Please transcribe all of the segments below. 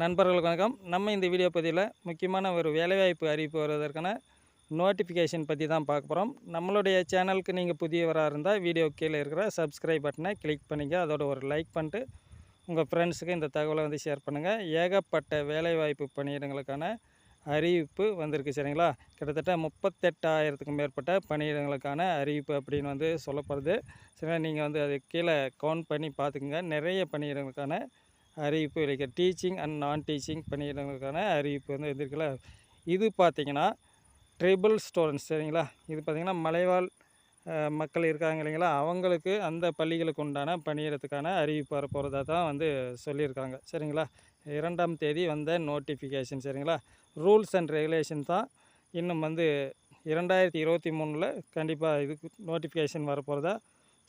நண்பர்களுக்கு வணக்கம். நம்ம இந்த வீடியோ பதிவில் முக்கியமான ஒரு வேலைவாய்ப்பு அறிவிப்பு வருவதற்கான நோட்டிஃபிகேஷன் பற்றி தான் பார்க்க போகிறோம் நம்மளுடைய சேனலுக்கு நீங்கள் புதியவராக இருந்தால் வீடியோ கீழே இருக்கிற சப்ஸ்கிரைப் பட்டனை கிளிக் பண்ணிங்க. அதோட ஒரு லைக் பண்ணிட்டு உங்கள் ஃப்ரெண்ட்ஸுக்கு இந்த தகவலை வந்து ஷேர் பண்ணுங்கள் ஏகப்பட்ட வேலைவாய்ப்பு பணியிடங்களுக்கான அறிவிப்பு வந்திருக்கு சரிங்களா? கிட்டத்தட்ட முப்பத்தெட்டாயிரத்துக்கும் மேற்பட்ட பணியிடங்களுக்கான அறிவிப்பு அப்படின்னு வந்து சொல்லப்படுது. சரிங்களா? நீங்கள் வந்து அது கீழே கவுண்ட் பண்ணி பார்த்துக்குங்க. நிறைய பணியிடங்களுக்கான அறிவிப்பு இருக்கு டீச்சிங் அண்ட் நான் டீச்சிங் பணியிடங்களுக்கான அறிவிப்பு வந்து வந்திருக்குல்ல. இது பார்த்தீங்கன்னா ட்ரிபிள் ஸ்டூடெண்ட்ஸ் சரிங்களா? இது பார்த்திங்கன்னா மலைவாழ் மக்கள் இருக்காங்க இல்லைங்களா? அவங்களுக்கு அந்த பள்ளிகளுக்கு உண்டான பணியிடத்துக்கான அறிவிப்பு வரப்போகிறதா தான் வந்து சொல்லியிருக்காங்க. சரிங்களா? இரண்டாம் தேதி வந்த நோட்டிஃபிகேஷன் சரிங்களா? ரூல்ஸ் அண்ட் ரெகுலேஷன் தான் இன்னும் வந்து இரண்டாயிரத்தி இருபத்தி மூணில் கண்டிப்பாக இதுக்கு நோட்டிஃபிகேஷன் வரப்போகிறதா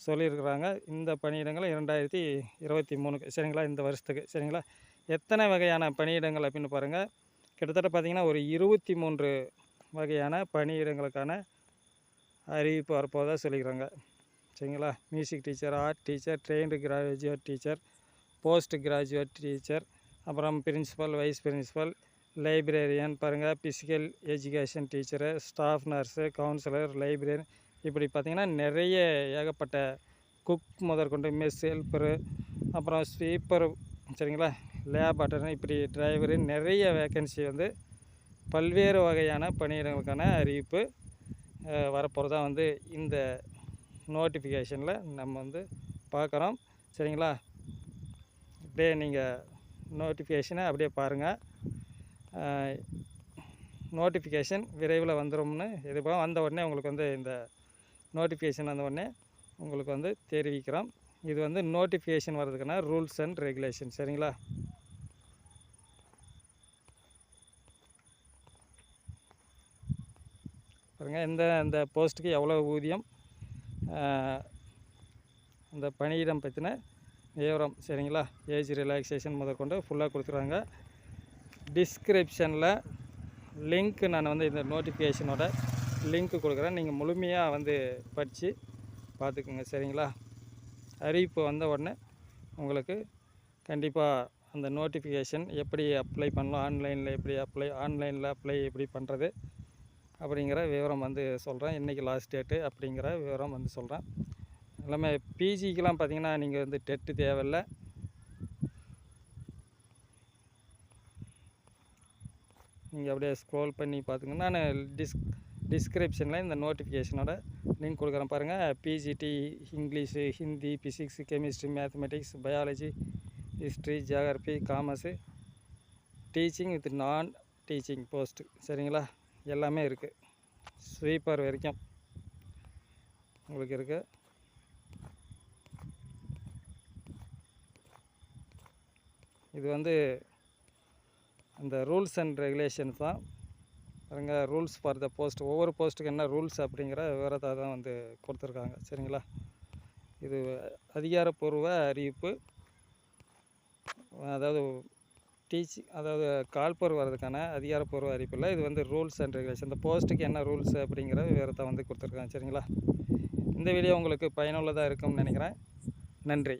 சொல்லியிருக்கிறாங்க. இந்த பணியிடங்களை இரண்டாயிரத்தி இருபத்தி மூணுக்கு சரிங்களா? இந்த வருஷத்துக்கு. சரிங்களா? எத்தனை வகையான பணியிடங்கள் அப்படின்னு பாருங்கள் கிட்டத்தட்ட பார்த்திங்கன்னா ஒரு இருபத்தி மூன்று வகையான பணியிடங்களுக்கான அறிவிப்பு வரப்போதாக சொல்லிக்கிறாங்க சரிங்களா? Music teacher art teacher trained graduate teacher post graduate teacher அப்புறம் பிரின்சிபல் வைஸ் பிரின்சிபல் லைப்ரரியன் பாருங்கள் physical education teacher staff nurse counsellor librarian இப்படி பார்த்திங்கன்னா நிறைய ஏகப்பட்ட குக் முதற்கொண்டு மெஸ் ஹெல்ப்பரு அப்புறம் ஸ்வீப்பர் சரிங்களா? லேப் அட்டர்னு இப்படி டிரைவரு நிறைய வேக்கன்சி வந்து பல்வேறு வகையான பணியிடங்களுக்கான அறிவிப்பு வரப்போகிறதா வந்து இந்த நோட்டிஃபிகேஷனில் நம்ம வந்து பார்க்குறோம். சரிங்களா? அப்படியே நீங்கள் நோட்டிஃபிகேஷனை அப்படியே பாருங்கள் நோட்டிஃபிகேஷன் விரைவில் வந்துரும்னு எதிர்பார்க்க வந்த உடனே உங்களுக்கு வந்து இந்த நோட்டிஃபிகேஷன் வந்த உடனே உங்களுக்கு வந்து தெரிவிக்கிறோம். இது வந்து நோட்டிஃபிகேஷன் வர்றதுக்கான ரூல்ஸ் அண்ட் ரெகுலேஷன் சரிங்களா? பாருங்கள் இந்த இந்த போஸ்ட்டுக்கு எவ்வளோ ஊதியம் அந்த பணியிடம் பற்றின விவரம் சரிங்களா? ஏஜ் ரிலாக்ஸேஷன் முதற்கொண்டு ஃபுல்லாக கொடுத்துருவாங்க. டிஸ்கிரிப்ஷனில் லிங்க் நான் வந்து இந்த நோட்டிஃபிகேஷனோட லிங்க் கொடுக்குறேன். நீங்கள் முழுமையாக வந்து படித்து பார்த்துக்குங்க. சரிங்களா? அறிவிப்பு வந்த உடனே உங்களுக்கு கண்டிப்பாக அந்த நோட்டிஃபிகேஷன் எப்படி அப்ளை பண்ணலாம் ஆன்லைனில் எப்படி அப்ளை ஆன்லைனில் அப்ளை எப்படி பண்ணுறது அப்படிங்கிற விவரம் வந்து சொல்கிறேன் இன்றைக்கி லாஸ்ட் டேட்டு அப்படிங்கிற விவரம் வந்து சொல்கிறேன் எல்லாமே பிஜிக்கெலாம் பார்த்தீங்கன்னா நீங்கள் வந்து டெட்டு தேவையில்லை. நீங்கள் அப்படியே ஸ்க்ரோல் பண்ணி பார்த்துங்க நான் டிஸ்க் டிஸ்கிரிப்ஷனில் இந்த நோட்டிஃபிகேஷனோட லிங்க் கொடுக்குறேன் பாருங்கள் PGT English Hindi physics chemistry mathematics biology history geography commerce teaching with non teaching post சரிங்களா? எல்லாமே இருக்குது ஸ்வீப்பர் வரைக்கும் உங்களுக்கு இருக்குது இது வந்து அந்த ரூல்ஸ் அண்ட் ரெகுலேஷன்ஸ் தான். பாருங்க ரூல்ஸ் ஃபார் த போஸ்ட் ஒவ்வொரு போஸ்ட்டுக்கு என்ன ரூல்ஸ் அப்படிங்கிற விவரத்தை தான் வந்து கொடுத்துருக்காங்க. சரிங்களா? இது அதிகாரப்பூர்வ அறிவிப்பு. அதாவது டீச் அதாவது கால்பர் வர்றதுக்கான அதிகாரப்பூர்வ அறிவிப்பில் இது வந்து ரூல்ஸ் அண்ட் ரெகுலேஷன் இந்த போஸ்ட்டுக்கு என்ன ரூல்ஸ் அப்படிங்கிற விவரத்தை வந்து கொடுத்துருக்காங்க. சரிங்களா? இந்த வீடியோ உங்களுக்கு பயனுள்ளதாக இருக்கும்னு நினைக்கிறேன். நன்றி.